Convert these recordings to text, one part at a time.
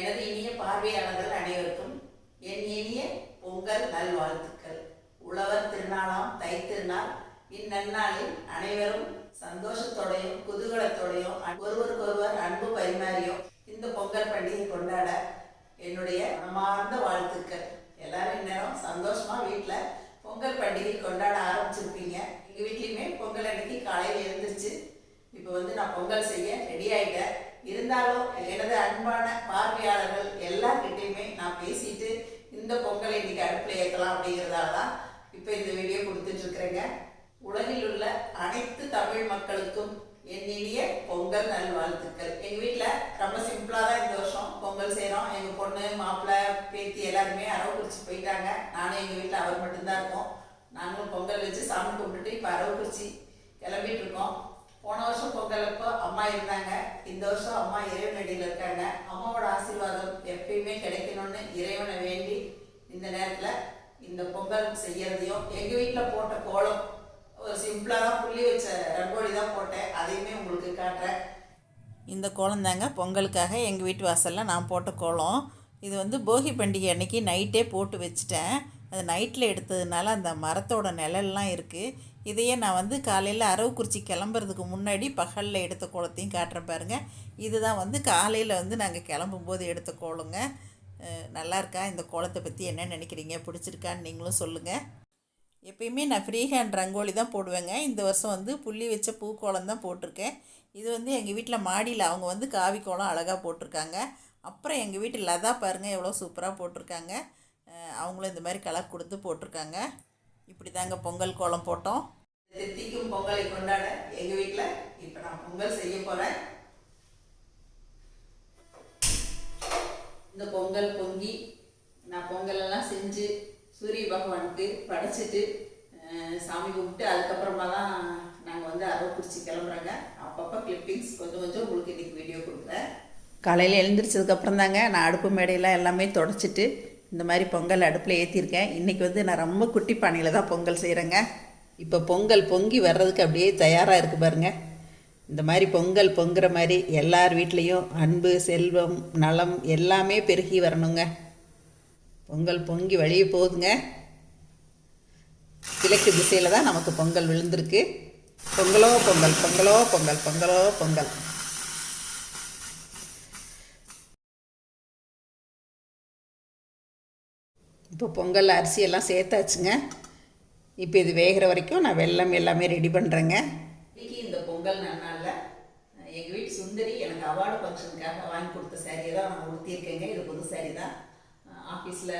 எனது இனிய பார்வையாளர்கள் அனைவருக்கும் என் இனிய பொங்கல் நல்வாழ்த்துக்கள். உழவர் திருநாளாம் தை திருநாள். இந்நன்னாளில் அனைவரும் சந்தோஷத்தோடையும் குதூகலத்தோடையும் ஒருவருக்கொருவர் அன்பு பரிமாறியும் இந்த பொங்கல் பண்டிகை கொண்டாட என்னுடைய மனமார்ந்த வாழ்த்துக்கள். எல்லாரும் இந்நேரம் சந்தோஷமா வீட்டில் பொங்கல் பண்டிகை கொண்டாட ஆரம்பிச்சிருப்பீங்க. எங்கள் வீட்லேயுமே பொங்கல் அன்னைக்கு காலையில் எழுந்திருச்சு இப்போ வந்து நான் பொங்கல் செய்ய ரெடி ஆகிட்டேன் இருந்தாலும் எனது அன்பான பார்வையாளர்கள் எல்லார்கிட்டையுமே நான் பேசிட்டு இந்த பொங்கலை இன்னைக்கு அடுப்பில் ஏற்றலாம் அப்படிங்கிறதால தான் இப்போ இந்த வீடியோ கொடுத்துட்டு இருக்கிறேங்க. உலகில் உள்ள அனைத்து தமிழ் மக்களுக்கும் என் இனிய பொங்கல் நல்வாழ்த்துக்கள். எங்கள் வீட்டில் ரொம்ப சிம்பிளாக தான் இந்த வருஷம் பொங்கல் செய்கிறோம் எங்கள் பொண்ணு மாப்பிள்ளை பேத்தி எல்லாருமே அரவு குறிச்சி போயிட்டாங்க. நானும் எங்கள் வீட்டில் அவர் மட்டும்தான் இருக்கோம். நாங்களும் பொங்கல் வச்சு சாமி கும்பிட்டுட்டு இப்போ அரவு குறிச்சி கிளம்பிட்டு இருக்கோம். போன வருஷம் பொங்கல் அப்போ அம்மா இருந்தாங்க. இந்த வருஷம் அம்மா இறைவனடியில் இருக்காங்க. அம்மாவோட ஆசீர்வாதம் எப்பயுமே கிடைக்கணும்னு இறைவனை வேண்டி இந்த நேரத்தில் இந்த பொங்கல் செய்யறதையும் எங்கள் வீட்டில் போட்ட கோலம் ஒரு சிம்பிளாக தான் புள்ளி வச்ச ரங்கோலி தான் போட்டேன். அதையுமே உங்களுக்கு காட்டுறேன். இந்த கோலம் தாங்க பொங்கலுக்காக எங்கள் வீட்டு வாசலில் நான் போட்ட கோலம். இது வந்து போகி பண்டிகை அன்னைக்கு நைட்டே போட்டு வச்சுட்டேன். அது நைட்டில் எடுத்ததுனால அந்த மரத்தோட நிழல்லாம் இருக்குது இதையே நான் வந்து காலையில் அரவக்குறிச்சி கிளம்புறதுக்கு முன்னாடி பகலில் எடுத்த கோலத்தையும் காட்டுறேன் பாருங்கள் இதுதான் வந்து காலையில் வந்து நாங்கள் கிளம்பும்போது எடுத்த கோலங்க. நல்லா இருக்கா? இந்த கோலத்தை பற்றி என்ன நினைக்கிறீங்க? பிடிச்சிருக்கான்னு நீங்களும் சொல்லுங்கள் எப்பயுமே நான் ஃப்ரீ ஹேண்ட் ரங்கோலி தான் போடுவேங்க. இந்த வருஷம் வந்து புள்ளி வச்ச பூக்கோலம் தான் போட்டிருக்கேன். இது வந்து எங்கள் வீட்டில் மாடியில் அவங்க வந்து காவி கோலம் அழகாக போட்டிருக்காங்க. அப்புறம் எங்கள் வீட்டு லதா பாருங்கள் எவ்வளோ சூப்பராக போட்டிருக்காங்க. அவங்களும் இந்த மாதிரி கலர் கொடுத்து போட்டிருக்காங்க. இப்படி தாங்க பொங்கல் கோலம் போட்டோம். தித்திக்கும் பொங்கலை கொண்டாட எங்க வீட்ல இப்ப நான் பொங்கல் செய்ய போறேன். இந்த பொங்கல் பொங்கி நான் பொங்கல் எல்லாம் செஞ்சு சூரிய பகவானுக்கு படைச்சிட்டு சாமி கும்பிட்டு அதுக்கப்புறமா தான் நாங்கள் வந்து அரவு பிடிச்சி கிளம்புறோங்க. அப்பப்போ கிளிப்பிங்ஸ் கொஞ்சம் கொஞ்சம் உங்களுக்கு இன்னைக்கு வீடியோ கொடுக்குறேன். காலையில் எழுந்திரிச்சதுக்கப்புறம் தாங்க நான் அடுப்பு மேடையில் எல்லாமே தொடச்சிட்டு இந்த மாதிரி பொங்கல் அடுப்பில் ஏற்றிருக்கேன் இன்றைக்கி வந்து நான் ரொம்ப குட்டி பானையில் தான் பொங்கல் செய்கிறேங்க இப்போ பொங்கல் பொங்கி வர்றதுக்கு அப்படியே தயாராக இருக்குது பாருங்க. இந்த மாதிரி பொங்கல் பொங்குற மாதிரி எல்லார் வீட்லேயும் அன்பு செல்வம் நலம் எல்லாமே பெருகி வரணுங்க. பொங்கல் பொங்கி வழியே போகுதுங்க. கிழக்கு திசையில் தான் நமக்கு பொங்கல் விழுந்திருக்கு. பொங்கலோ பொங்கல் பொங்கலோ பொங்கல் பொங்கலோ பொங்கல். இப்போ பொங்கல் அரிசியெல்லாம் சேர்த்தாச்சுங்க. இப்போ இது வேகிற வரைக்கும் நான் வெல்லம் எல்லாமே ரெடி பண்ணுறேங்க இன்னைக்கு இந்த பொங்கல் நாளில் எங்கள் வீட்டு சுந்தரி எனக்கு அவார்டு ஃபங்க்ஷனுக்காக வாங்கி கொடுத்த சாரியை தான் நான் உடுத்தியிருக்கேங்க. இது புது சாரி தான். ஆஃபீஸில்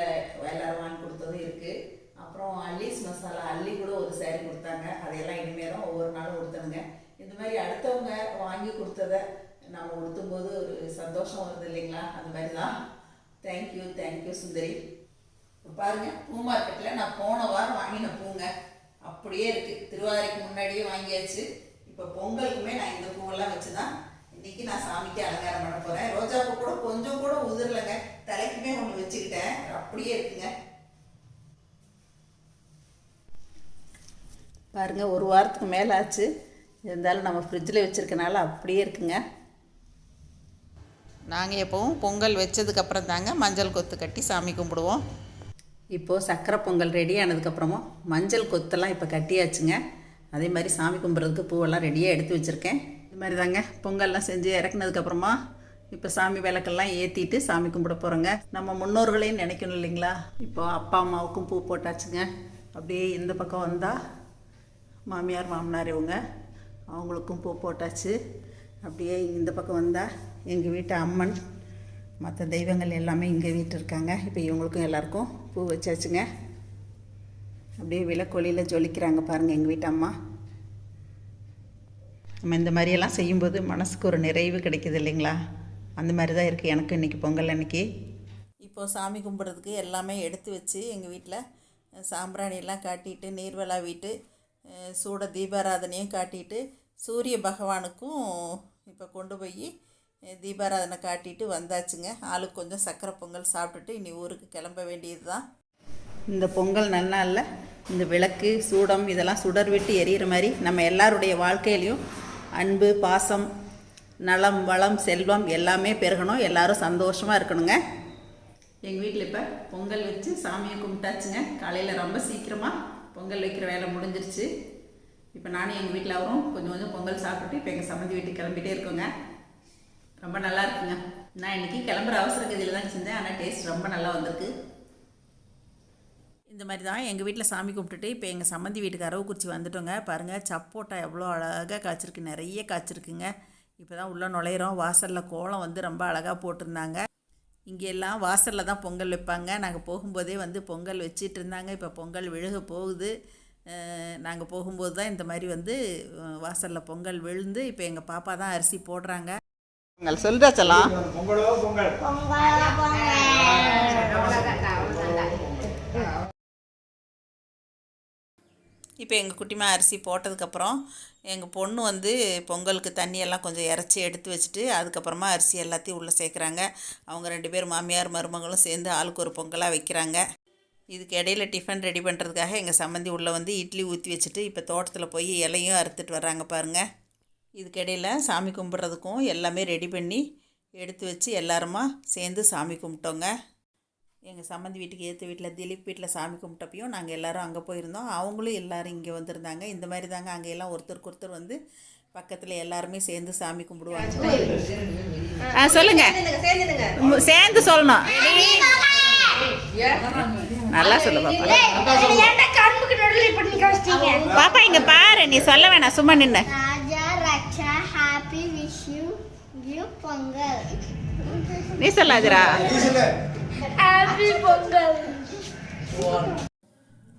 எல்லாரும் வாங்கி கொடுத்ததும் இருக்குது அப்புறம் அல்லிஸ் மசாலா அள்ளி கூட ஒரு சாரி கொடுத்தாங்க. அதையெல்லாம் இனிமேலும் ஒவ்வொரு நாளும் உடுத்தணுங்க. இந்த மாதிரி அடுத்தவங்க வாங்கி கொடுத்தத நம்ம உடுத்தும்போது ஒரு சந்தோஷம் வருது இல்லைங்களா? அந்த மாதிரி தான். Thank you thank you Sundari. பாருங்கள் பாருங்க பூ மார்க்கெட்டில் நான் போன வாரம் வாங்கின பூங்க அப்படியே இருக்கு. திருவாதிரைக்கு முன்னாடியே வாங்கியாச்சு. இப்போ பொங்கலுக்குமே நான் இந்த பூவெல்லாம் வச்சு தான் இன்றைக்கி நான் சாமிக்கு அலங்காரம் பண்ண போகிறேன் ரோஜா பூ கூட கொஞ்சம் கூட உதிரலைங்க. தலைக்குமே ஒன்று வச்சுக்கிட்டேன். அப்படியே இருக்குங்க. பாருங்க ஒரு வாரத்துக்கு மேலே ஆச்சு. இருந்தாலும் நம்ம ஃப்ரிட்ஜில் வச்சுருக்கனால அப்படியே இருக்குங்க. நாங்கள் எப்போவும் பொங்கல் வச்சதுக்கப்புறம் தாங்க மஞ்சள் கொத்து கட்டி சாமி கும்பிடுவோம். இப்போது சக்கரை பொங்கல் ரெடி ஆனதுக்கப்புறமும் மஞ்சள் கொத்தெல்லாம் இப்போ கட்டியாச்சுங்க. அதே மாதிரி சாமி கும்பிட்றதுக்கு பூவெல்லாம் ரெடியாக எடுத்து வச்சுருக்கேன். இது மாதிரி தாங்க பொங்கல்லாம் செஞ்சு இறக்குனதுக்கப்புறமா இப்போ சாமி விளக்கெல்லாம் ஏற்றிட்டு சாமி கும்பிட போகிறோங்க நம்ம முன்னோர்களையும் நினைக்கணும் இல்லைங்களா? இப்போது அப்பா அம்மாவுக்கும் பூ போட்டாச்சுங்க. அப்படியே இந்த பக்கம் வந்தால் மாமியார் மாமனார் இவங்க அவங்களுக்கும் பூ போட்டாச்சு. அப்படியே இந்த பக்கம் வந்தால் எங்கள் வீட்டு அம்மன் மற்ற தெய்வங்கள் எல்லாமே இங்கே வீட்டு இருக்காங்க. இப்போ இவங்களுக்கும் எல்லாருக்கும் பூ வச்சாச்சுங்க. அப்படியே விளக்கொலியில் ஜொலிக்கிறாங்க பாருங்கள் எங்கள் வீட்டு அம்மா. நம்ம இந்த மாதிரியெல்லாம் செய்யும்போது மனசுக்கு ஒரு நிறைவு கிடைக்குது இல்லைங்களா? அந்த மாதிரி தான் இருக்குது எனக்கு இன்றைக்கி பொங்கல் அன்னைக்கு. இப்போது சாமி கும்பிட்றதுக்கு எல்லாமே எடுத்து வச்சு எங்கள் வீட்டில் சாம்பிராணியெல்லாம் காட்டிட்டு நீர் விளாவிட்டு சூட தீபாராதனையும் காட்டிட்டு சூரிய பகவானுக்கும் இப்போ கொண்டு போய் தீபாராதனை காட்டிட்டு வந்தாச்சுங்க. ஆளுக்கு கொஞ்சம் சக்கரை பொங்கல் சாப்பிட்டுட்டு இனி ஊருக்கு கிளம்ப வேண்டியது தான் இந்த பொங்கல் நல்லா இல்லை இந்த விளக்கு சூடம் இதெல்லாம் சுடர் விட்டு எரியிற மாதிரி நம்ம எல்லாருடைய வாழ்க்கையிலையும் அன்பு பாசம் நலம் வளம் செல்வம் எல்லாமே பெருகணும். எல்லாரும் சந்தோஷமாக இருக்கணுங்க. எங்கள் வீட்டில் இப்போ பொங்கல் வச்சு சாமியை கும்பிட்டாச்சுங்க. காலையில் ரொம்ப சீக்கிரமாக பொங்கல் வைக்கிற வேலை முடிஞ்சிருச்சு. இப்போ நானும் எங்கள் வீட்டில் அவரும் கொஞ்சம் கொஞ்சம் பொங்கல் சாப்பிட்டுட்டு இப்போ எங்கள் சம்மந்தி வீட்டுக்கு கிளம்பிட்டே இருக்கோங்க. ரொம்ப நல்லா இருக்குங்க. நான் இன்றைக்கி கிளம்புற அவசர கதியில் தான் செஞ்சேன் ஆனால் டேஸ்ட் ரொம்ப நல்லா வந்திருக்கு. இந்த மாதிரி தான் எங்கள் வீட்டில் சாமி கும்பிட்டுட்டு இப்போ எங்கள் சம்மந்தி வீட்டுக்கு அரவக்குறிச்சி வந்துட்டோங்க. பாருங்கள் சப்போட்டா எவ்வளோ அழகாக காய்ச்சிருக்கு. நிறைய காய்ச்சிருக்குங்க. இப்போ தான் உள்ளே நுழையிறோம். வாசலில் கோலம் வந்து ரொம்ப அழகாக போட்டிருந்தாங்க. இங்கே எல்லாம் வாசலில் தான் பொங்கல் வைப்பாங்க. நாங்கள் போகும்போதே வந்து பொங்கல் வச்சிட்டு இருந்தாங்க. இப்போ பொங்கல் விழுக போகுது. நாங்கள் போகும்போது தான் இந்த மாதிரி வந்து வாசலில் பொங்கல் விழுந்து இப்போ எங்கள் பாப்பா தான் அரிசி போடுறாங்க. பொங்கல். சொல்றா செல்லாம் இப்போ எங்கள் குட்டிமா அரிசி போட்டதுக்கப்புறம் எங்கள் பொண்ணு வந்து பொங்கலுக்கு தண்ணியெல்லாம் கொஞ்சம் இறச்சி எடுத்து வச்சுட்டு அதுக்கப்புறமா அரிசி எல்லாத்தையும் உள்ளே சேர்க்குறாங்க. அவங்க ரெண்டு பேர் மாமியார் மருமகளும் சேர்ந்து ஆளுக்கு ஒரு பொங்கலாக வைக்கிறாங்க. இதுக்கு இடையில டிஃபன் ரெடி பண்ணுறதுக்காக எங்கள் சம்மந்தி உள்ளே வந்து இட்லி ஊற்றி வச்சுட்டு இப்போ தோட்டத்தில் போய் இலையும் அறுத்துட்டு வர்றாங்க பாருங்கள் இதுக்கு இடையில சாமி கும்பிட்றதுக்கும் எல்லாமே ரெடி பண்ணி எடுத்து வச்சு எல்லாருமா சேர்ந்து சாமி கும்பிட்டோங்க. எங்கள் சம்மந்தி வீட்டுக்கு ஏற்ற வீட்டில் திலீப் வீட்டில் சாமி கும்பிட்டப்பையும் நாங்கள் எல்லாரும் அங்கே போயிருந்தோம். அவங்களும் எல்லாரும் இங்கே வந்திருந்தாங்க. இந்த மாதிரி தாங்க அங்கே எல்லாம் ஒருத்தருக்கு ஒருத்தர் வந்து பக்கத்தில் எல்லாருமே சேர்ந்து சாமி கும்பிடுவாங்க. ஆ சொல்லுங்க. உம், சேர்ந்து சொல்லணும். நல்லா சொல்லு பாப்பா. பாப்பா இங்க பாரு நீ சொல்ல வேணாம். சும்மா நின்று நீ சொல்லாதரா.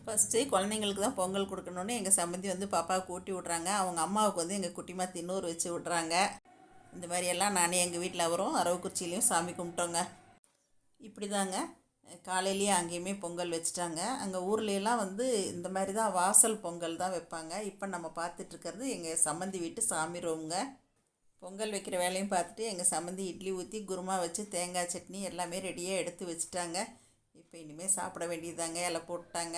ஃபஸ்ட்டு குழந்தைங்களுக்கு தான் பொங்கல் கொடுக்கணுன்னு எங்கள் சம்மந்தி வந்து பாப்பாவுக்கு ஊட்டி விட்றாங்க. அவங்க அம்மாவுக்கு வந்து எங்கள் குட்டிமா தின்னூறு வச்சு விட்றாங்க. இந்த மாதிரியெல்லாம் நானே எங்கள் வீட்டில் அவரும் அரவக்குறிச்சியிலையும் சாமி கும்பிட்டோங்க. இப்படி தாங்க காலையிலேயே அங்கேயுமே பொங்கல் வச்சுட்டாங்க. அங்கே ஊர்லேயெல்லாம் வந்து இந்த மாதிரி தான் வாசல் பொங்கல் தான் வைப்பாங்க. இப்போ நம்ம பார்த்துட்ருக்கிறது எங்கள் சம்மந்தி வீட்டு சாமி ரூமுங்க. பொங்கல் வைக்கிற வேலையும் பார்த்துட்டு எங்கள் சம்மந்தி இட்லி ஊற்றி குருமா வச்சு தேங்காய் சட்னி எல்லாமே ரெடியாக எடுத்து வச்சுட்டாங்க. இப்போ இனிமேல் சாப்பிட வேண்டியதாங்க இலை போட்டாங்க.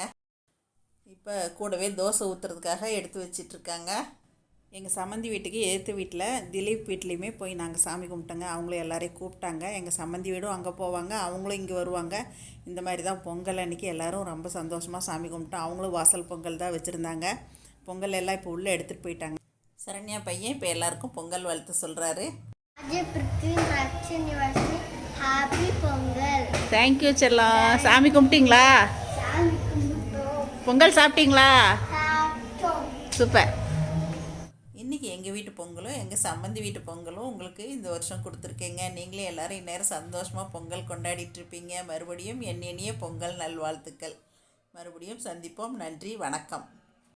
இப்போ கூடவே தோசை ஊற்றுறதுக்காக எடுத்து வச்சிட்ருக்காங்க. எங்கள் சம்மந்தி வீட்டுக்கு ஏற்று வீட்டில் திலீப் வீட்லேயுமே போய் நாங்கள் சாமி கும்பிட்டோங்க. அவங்களும் எல்லாரையும் கூப்பிட்டாங்க. எங்கள் சம்மந்தி வீடும் அங்கே போவாங்க. அவங்களும் இங்கே வருவாங்க. இந்த மாதிரி தான் பொங்கல் அன்றைக்கி எல்லோரும் ரொம்ப சந்தோஷமாக சாமி கும்பிட்டோம் அவங்களும் வாசல் பொங்கல் தான் வச்சுருந்தாங்க. பொங்கல் எல்லாம் இப்போ உள்ளே எடுத்துகிட்டு போயிட்டாங்க. சரண்யா பையன் இப்போ எல்லாருக்கும் பொங்கல் வாழ்த்து சொல்கிறாரு. தேங்க்யூ செல்லம் சாமி கும்பிட்டீங்களா. பொங்கல் சாப்பிட்டீங்களா. சூப்பர். இன்றைக்கி எங்கள் வீட்டு பொங்கலும் எங்கள் சம்மந்தி வீட்டு பொங்கலும் உங்களுக்கு இந்த வருஷம் கொடுத்துருக்கேங்க. நீங்களே எல்லாரும் இந்நேரம் சந்தோஷமாக பொங்கல் கொண்டாடிட்டு இருப்பீங்க. மறுபடியும் இனிய பொங்கல் நல்வாழ்த்துக்கள். மறுபடியும் சந்திப்போம். நன்றி. வணக்கம்.